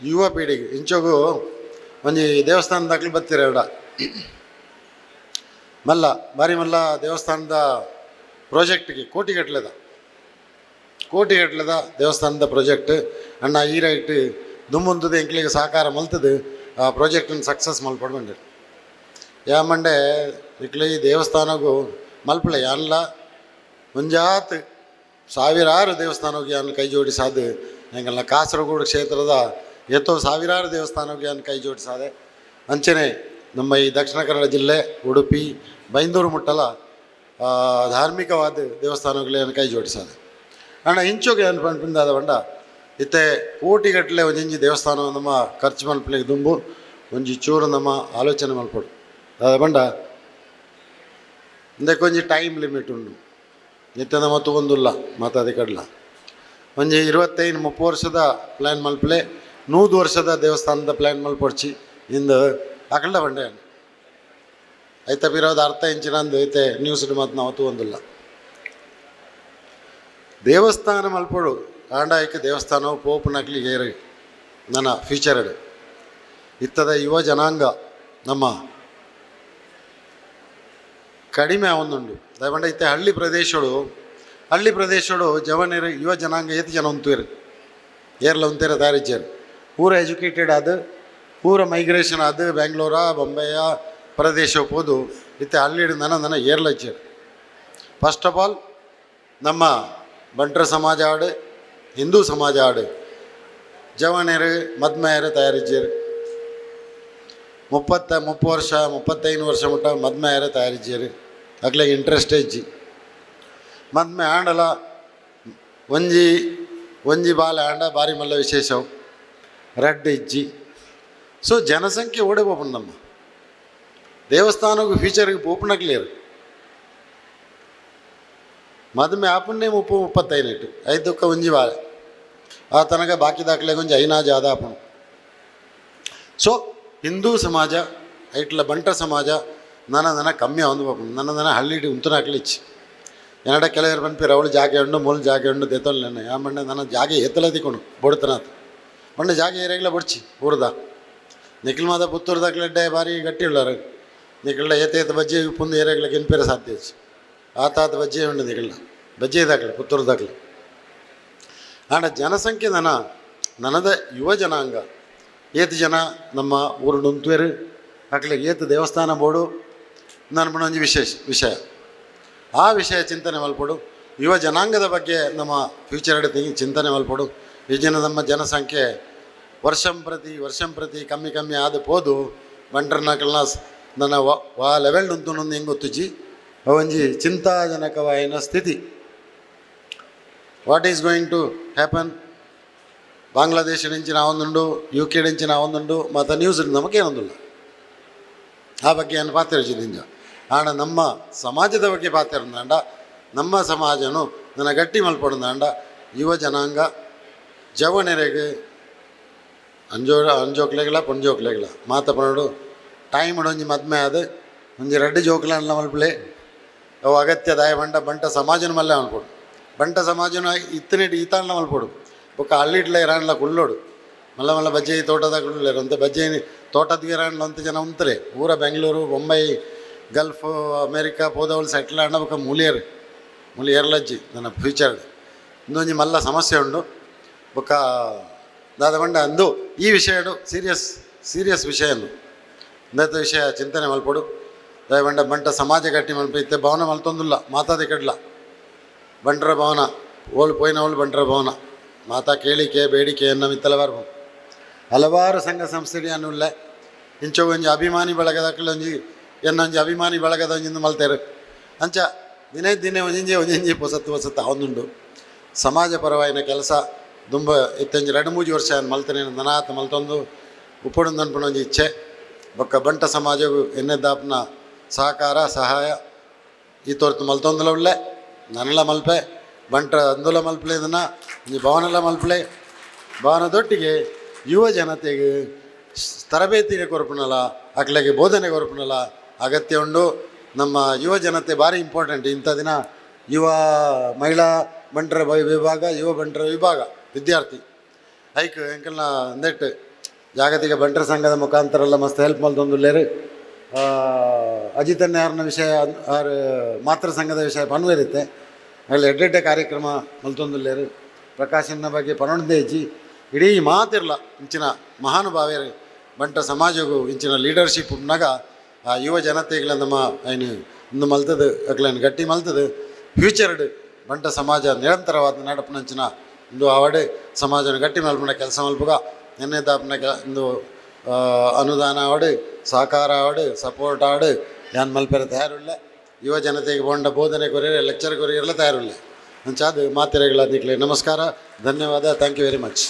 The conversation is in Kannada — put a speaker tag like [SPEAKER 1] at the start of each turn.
[SPEAKER 1] ಯುವ ಪೀಳಿಗೆ ಇಂಚೋಗು ಒಂಜಿ ದೇವಸ್ಥಾನದ ದಾಖಲೆ ಬರ್ತೀರ ಎರಡ ಮಲ್ಲ ಬಾರಿ ಮಲ್ಲ ದೇವಸ್ಥಾನದ ಪ್ರಾಜೆಕ್ಟ್ಗೆ ಕೋಟಿಗಟ್ಲೆದ ಕಟ್ಲದ ದೇವಸ್ಥಾನದ ಪ್ರಾಜೆಕ್ಟ್. ಅಣ್ಣ ಈ ರೈಟ್ ದುಮ್ಮುಂದದ ಎಂಕ್ಲಿಗೆ ಸಹಕಾರ ಮಲ್ತದು. ಆ ಪ್ರಾಜೆಕ್ಟನ್ನು ಸಕ್ಸಸ್ ಮಲ್ಪಡ್ಬಂಡ್ರಿ ಯಾ ಮಂಡೆ, ಇಕ್ಲಿ ದೇವಸ್ಥಾನಗೂ ಮಲ್ಪಲೆ ಯಾನ್ಲ? ಮುಂಜಾತ್ ಸಾವಿರಾರು ದೇವಸ್ಥಾನಕ್ಕೆ ಯಾನ್ ಕೈ ಜೋಡಿಸಾದ ಹೆಂಗಲ್ಲ, ಕಾಸರಗೋಡು ಕ್ಷೇತ್ರದ ಎತ್ತೋ ಸಾವಿರಾರು ದೇವಸ್ಥಾನಕ್ಕೆ ಅನ್ನು ಕೈ ಜೋಡಿಸಾದೆ. ಅಂಚನೆ ನಮ್ಮ ಈ ದಕ್ಷಿಣ ಕನ್ನಡ ಜಿಲ್ಲೆ, ಉಡುಪಿ, ಬೈಂದೂರು ಮುಟ್ಟಲ ಧಾರ್ಮಿಕವಾದ ದೇವಸ್ಥಾನಗಳಿಗೆ ಕೈ ಜೋಡಿಸಾದೆ. ಅಣ್ಣ, ಇಂಚೋಗೆ ಅನ್ಪಿಂದಾದ ಬಂಡ ಇತ್ತೆ ಕೋಟಿಗಟ್ಟಲೆ ಒಂಜಿ ದೇವಸ್ಥಾನ ನಮ್ಮ ಖರ್ಚು ಮಲ್ಪಲಿಗೆ ದುಂಬು, ಒಂಜಿ ಚೂರು ನಮ್ಮ ಆಲೋಚನೆ ಮಲ್ಪಡು. ಅದ ಬಂಡ ಇಂದಕ್ಕೊಂಜಿ ಟೈಮ್ ಲಿಮಿಟ್ ಉಂಡು. ನಿತ್ಯ ನಮ್ಮ ಒಂದಿಲ್ಲ ಮಾತಾದಿ ಕಡ್ಲ. ಒಂಜಿ ಇರುವತ್ತೈದು, ಮುಪ್ಪು ವರ್ಷದ ಪ್ಲ್ಯಾನ್ ಮಲ್ಪಲೆ ನೂದು ವರ್ಷದ ದೇವಸ್ಥಾನದ ಪ್ಲ್ಯಾನ್ ಮಲ್ಪೊಡ್ಚಿ ಇಂದು ಅಕಲ್ಡ ಬಂಡೆ. ಐತ ಬಿರೋದು ಅರ್ಥ ಇಂಚಿನಂದು ಐತೆ ನ್ಯೂಸ್ ಮತ್ತು ನಾವು ಒಂದಿಲ್ಲ ದೇವಸ್ಥಾನ ಮಲ್ಪಡು ಆಂಡಾಯಕ್ಕೆ ದೇವಸ್ಥಾನವು ಪೋಪು ಏರಿ ನನ್ನ ಫ್ಯೂಚರ್ ಇತ್ತದ ಯುವ ಜನಾಂಗ ನಮ್ಮ ಕಡಿಮೆ ಆವೊಂದುಂಡು ದಯಮಂಡ ಇತ್ತೆ ಹಳ್ಳಿ ಪ್ರದೇಶಗಳು ಹಳ್ಳಿ ಪ್ರದೇಶಗಳು ಜವನರು, ಯುವ ಜನಾಂಗ ಏತು ಜನ ಉಂತೀರಿ ಏರ್ಲ ಉಂತೇರ ತಯಾರಿಜ್ಜರು ಪೂರ ಎಜುಕೇಟೆಡ್ ಆದ, ಪೂರ ಮೈಗ್ರೇಷನ್ ಆದ ಬ್ಯಾಂಗ್ಳೂರ, ಬೊಂಬೆಯ ಪ್ರದೇಶ ಹೋದು ಇತ್ತೆ ಹಳ್ಳಿ ನನ ನನ್ನ ಏರ್ಲಜ್ಜರ್ ಫಸ್ಟ್ ಆಫ್ ಆಲ್ ನಮ್ಮ ಬಂಟ್ರ ಸಮಾಜ ಆಡು, ಹಿಂದೂ ಸಮಾಜ ಆಡು. ಜವಾನರು, ಮದ್ಮೆಯರು ತಯಾರಿಜ್ಜರು. ಮುಪ್ಪತ್ತ, ಮುಪ್ಪು ವರ್ಷ, ಮುಪ್ಪತ್ತೈದು ವರ್ಷ ಮುಟ್ಟ ಮದ್ಮೆಯರು ತಯಾರಿಜ್ಜರು. ಅಗ್ಲಾಗ ಇಂಟ್ರೆಸ್ಟ್ ಇಜ್ಜಿ ಮದ್ಮೆ ಆಂಡಲ, ಒಂಜಿ ಒಂಜಿ ಬಾಲ ಆಂಡ ಬಾರಿ ಮಲ್ಲ ವಿಶೇಷವು. ರೆಡ್ ಇಜ್ಜಿ ಸೊ ಜನಸಂಖ್ಯೆ ಓಡೆ ಪೋಪುಂಡು ನಮ್ಮ ದೇವಸ್ಥಾನಕ್ಕೂ ಫ್ಯೂಚರ್ಗೆ ಪೋಪುನಕ್ಲೇರು ಮದುವೆ ಆಪನ್ನೇ ಮುಪ್ಪು ಮುಪ್ಪತ್ತೈದು ಇಟ್ಟು ಐದಕ್ಕ ಒಂಜಿ ವಾರ ಆ ತನಕ ಬಾಕಿ ದಾಖಲೆ ಒಂಜಿ ಐನಾ ಜಾದ ಆಪನು ಸೊ ಹಿಂದೂ ಸಮಾಜ ಐಟ್ಲ ಬಂಟ ಸಮಾಜ ನನ್ನ ನನ್ನ ಕಮ್ಮಿ ಒಂದು ಪಾಪು ನನ್ನ ನನ್ನ ಹಳ್ಳಿ ಉಂತನ ಹಾಕ್ಲಿಚ್ಚಿ ಏನಡ ಕೆಲವರು ಬಂದ್ಪಿರ ಅವಳು ಜಾಗೆ ಹಣ್ಣು ಮೂಲ ಜಾಗೆ ಹಣ್ಣು ದೆತ್ತಲ್ ನನ್ನ ಯಾ ಮಣ್ಣೆ ನನ್ನ ಜಾಗೆ ಎತ್ತಲ ತಿಕೊಂಡು ಬೊಡ್ತನಾಥ ಮಣ್ಣೆ ಜಾಗ ಏರೆಗ್ಲ ಬಡ್ಚಿ, ಊರದ. ನಿಖಿಲ್ ಮಾದ ಪುತ್ತೂರ್ದಾಗ್ಲಡ್ಡೆ ಬಾರಿ ಗಟ್ಟಿ ಉಳ್ಳಾರ. ನಿಖಿಲ್ಡ ಏತ ಏತ ಬಜ್ಜಿ ಪುಂದು ಏರೆಗ್ಲ ಕೆನ್ಪೇರ ಸಾಧ್ಯ ಆತ ಆತ ಬಜ್ಜಿ ಉಂಡು ನಿಖಿಲ್ಡ ಬಜ್ಜಿ ದಾಖಲೆ ಪುತ್ತೂರ್ದಾಗ್ಲೆ ಆಂಡ ಜನಸಂಖ್ಯೆ ನನ, ನನದ ಯುವ ಜನಾಂಗ. ಏತು ಜನ ನಮ್ಮ ಊರು ನುಂತ್ವೇರು ಅಕ್ಲೆ ಏತು ದೇವಸ್ಥಾನ ಬೋಡು ನನ್ನ ಒಂಜಿ ವಿಶೇಷ, ವಿಷಯ. ಆ ವಿಷಯ ಚಿಂತನೆ ಮಲ್ಪಡು. ಯುವ ಜನಾಂಗದ ಬಗ್ಗೆ ನಮ್ಮ ಫ್ಯೂಚರ್ ಅಡೆ ಚಿಂತನೆ ಮಲ್ಪಡು. ಈ ಜನ ನಮ್ಮ ಜನಸಂಖ್ಯೆ ವರ್ಷಂ ಪ್ರತಿ ವರ್ಷಂ ಪ್ರತಿ ಕಮ್ಮಿ ಕಮ್ಮಿ ಆದ ಪೋದು ಬಂಟ್ರನಕಲ್ನ ನನ್ನ ವ ವಾ ಲೆವೆಲ್ ಉಂತು ನೊಂದು ಹೆಂಗೆ ಗೊತ್ತುಜಿ ಒಂಜಿ ಚಿಂತಾಜನಕವಾಯಿನ ಸ್ಥಿತಿ what is going to happen Bangladesh నుంచి ನಾವೊಂದುಂಡು ಯು ಕೆ నుంచి ನಾವೊಂದುಂಡು ಮತ್ತು ನ್ಯೂಸ್ ನಮಗೇನೊಂದಿಲ್ಲ ಆ ಬಗ್ಗೆ ಏನು ಪಾತಿರಜಿದಿಂದ ಆಂಡ ನಮ್ಮ ಸಮಾಜದ ಬಗ್ಗೆ ಪಾತಿರಂದಾಂಡ ನಮ್ಮ ಸಮಾಜನು ನನ್ನ ಗಟ್ಟಿ ಮಲ್ಪಡುದಾಂಡ ಯುವ ಜನಾಂಗ ಜವನರೆಗೆ ಅಂಜೋ ಅಂಜೋಕ್ಲೆಗಳ ಪೊಂಜೋಕ್ಲೆಗಳ ಮಾತ ಪಡು ಟೈಮ್ ಒಂಜಿ ಮದ್ಮೆ ಅದು ಒಂಜಿ ರೆಡ್ ಜೋಕ್ಲ ಮಲ್ಪಲೆ. ಅವು ಅಗತ್ಯ ದಾಯ ಬಂಡ ಬಂಟ ಸಮಾಜನ ಮಲ್ಲೆ ಮಲ್ಪಡು. ಬಂಟ ಸಮಾಜನ ಇತ್ತನೆಟ್ ಈತಾಂಡ ಮಲ್ಪಡು. ಬೊಕ್ಕ ಹಳ್ಳಿಟ್ಲೆ ಇರಾಣ್ಲ ಕುಳ್ಳೋಡು. ಮಲ್ಲ ಮಲ್ಲ ಬಜ್ಜಿ ತೋಟದ ಕುಳ್ಳೇರು ಅಂತ ಬಜ್ಜಿ ತೋಟದ ಇರಾಣ್ಲ ಅಂತ ಜನ ಉಂತರೆ. ಊರ ಬೆಂಗಳೂರು ಬೊಂಬೈ ಗಲ್ಫ್ ಅಮೇರಿಕಾ ಪೋದವಳು ಸೆಟ್ಲ್ ಅಣ್ಣ ಬೊಕ್ಕ ಮೂಲಿಯರ್. ಮೂಲಿ ಏರ್ಲಜ್ಜಿ ನನ್ನ ಫ್ಯೂಚರ್ ಇಂದೊಂಜಿ ಮಲ್ಲ ಸಮಸ್ಯೆ ಉಂಡು. ಬೊಕ್ಕ ದಾದ ಪಂಡ ಅಂದು ಈ ವಿಷಯಡು ಸೀರಿಯಸ್ ಸೀರಿಯಸ್ ವಿಷಯ ಇಂದತ್ತ ವಿಷಯ ಚಿಂತನೆ ಮಲ್ಪಡು. ದಯವಂಡ ಬಂಟ ಸಮಾಜ ಕಟ್ಟಿ ಮಲ್ಪ. ಇತ್ತೆ ಭವನ ಮಲ್ತೊಂದುಲ್ಲ, ಮಾತಾದೆ ಕಡ್ಲ. ಬಂಟ್ರ ಭವನ ಓಳು ಪೋಯಿನ ಓಳು ಬಂಟ್ರ ಭವನ. ಮಾತಾ ಕೇಳಿಕೆ, ಬೇಡಿಕೆ ಅನ್ನ ಮಿತ್ತಲ ಬರ್ಬು ಹಲವಾರು ಸಂಘ ಸಂಸ್ಥೆಗಳನ್ನುಳ್ಳೆ ಇಂಚ ಒಂಜಿ ಅಭಿಮಾನಿ ಬಳಗದ ಒಂಜಿ ಎನ್ನೊಂಜಿ ಅಭಿಮಾನಿ ಬಳಗದ ಒಂಜಿಂದು ಮಲ್ತೇರು. ಅಂಚ ದಿನೇ ದಿನೇ ಒಂಜಿಂಜೆ ಒಂಜಿಂಜಿ ಹೊಸತ್ತು ಹೊಸತ್ತು ಅವನುಂಡು ಸಮಾಜ ಪರವಾಯಿನ ಕೆಲಸ ದುಂಬ ಇತ್ತಂಜಿ ಎರಡು ಮೂಜಿ ವರ್ಷ ಮಲ್ತನೆ ನನಾತ ಮಲ್ತೊಂದು ಉಪ್ಪಡು ಅನ್ಪಣ ಒಂಜಿ ಇಚ್ಛೆ. ಬೊಕ್ಕ ಬಂಟ ಸಮಾಜವು ಎನ್ನೆದ್ದಾಪ್ನ ಸಹಕಾರ, ಸಹಾಯ ಈ ತೋರ್ತು ಮಲ್ತೊಂದುಲ ಉಳ್ಳೆ. ನನ್ನಲ ಮಲ್ಪೆ, ಬಂಟ ಅಂದುಲ ಮಲ್ಪಲೆ ಇದನ್ನ, ಈ ಭವನಲ್ಲ ಮಲ್ಪಲೆ ಭವನದೊಟ್ಟಿಗೆ ಯುವ ಜನತೆಗೆ ತರಬೇತಿನ ತರಬೇತಿಗೆ ಕೊರಪುನಲ, ಅಕ್ಲೆಗೆ ಬೋಧನೆ ಕೊರಪನಲ್ಲ ಅಗತ್ಯ ಉಂಡು. ನಮ್ಮ ಯುವ ಜನತೆ ಭಾರಿ ಇಂಪಾರ್ಟೆಂಟ್ ಇಂಥ ದಿನ ಯುವ ಮಹಿಳಾ ಬಂಟರ ವಿಭಾಗ, ಯುವ ಬಂಟರ ವಿಭಾಗ. ವಿದ್ಯಾರ್ಥಿ. ಐಕ್ ಎಂಕಲ್ನ ನೆಟ್ ಜಾಗತಿಕ ಬಂಟರ ಸಂಘದ ಮುಖಾಂತರ ಎಲ್ಲ ಮಸ್ತ್ ಹೆಲ್ಪ್ ಮಲ್ತೊಂದುಲ್ಲೇರು ಅಜಿತನ್ಯಾರನ ವಿಷಯ ಆರ್ ಮಾತೃ ಸಂಘದ ವಿಷಯ ಪನ್ವೇರಿತ್ತೆ ಅಲ್ಲಿ ಎಡ್ಡೆಡ್ಡೆ ಕಾರ್ಯಕ್ರಮ ಮಲ್ತೊಂದುಲ್ಲೇರು ಪ್ರಕಾಶನ ಬಗ್ಗೆ ಪನೊಂದೇ ಇಜ್ಜಿ ಇಡೀ ಮಾತಿರಲ್ಲ ಇಂಚಿನ ಮಹಾನುಭಾವ್ಯರು, ಬಂಟ ಸಮಾಜಗೂ ಇಂಚಿನ ಲೀಡರ್ಶಿಪ್ ಉನ್ನಾಗ ಆ ಯುವ ಜನತೆಗಳ ನಮ್ಮ ಏನು ಇಂದು ಮಲ್ತದು ಅಕ್ಲೇನು ಗಟ್ಟಿ ಮಲ್ತದು ಫ್ಯೂಚರ್ಡ್ ಬಂಟ ಸಮಾಜ ನಿರಂತರವಾದ ನಡಪನಂಚಿನ ಇಂದು ಆವಡೆ ಸಮಾಜನ ಗಟ್ಟಿ ಮಲ್ಪನ ಕೆಲಸ ಮಲ್ಪುಗ ಎನ್ನೆ ದಾಪನ ಕೆಲ ಇಂದು ಅನುದಾನ ಆವಡು, ಸಹಕಾರ ಆವಡು ಸಪೋರ್ಟ್ ಆವಡು, ಯಾನ್ ಮಲ್ಪೆರೆ ತಯಾರಿಲ್ಲ ಯುವ ಜನತೆಗೆ ಬಂಡ ಬೋಧನೆ ಕೊರಿಯರೆ ಲೆಕ್ಚರ್ ಕೊರಿಯರೆಲ್ಲ ತಯಾರಿಲ್ಲ ಅಂಚಾದ ಮಾತಿರೆಗಳ ನಿಕ್ಲೆ ನಮಸ್ಕಾರ, ಧನ್ಯವಾದ ಥ್ಯಾಂಕ್ ಯು ವೆರಿ ಮಚ್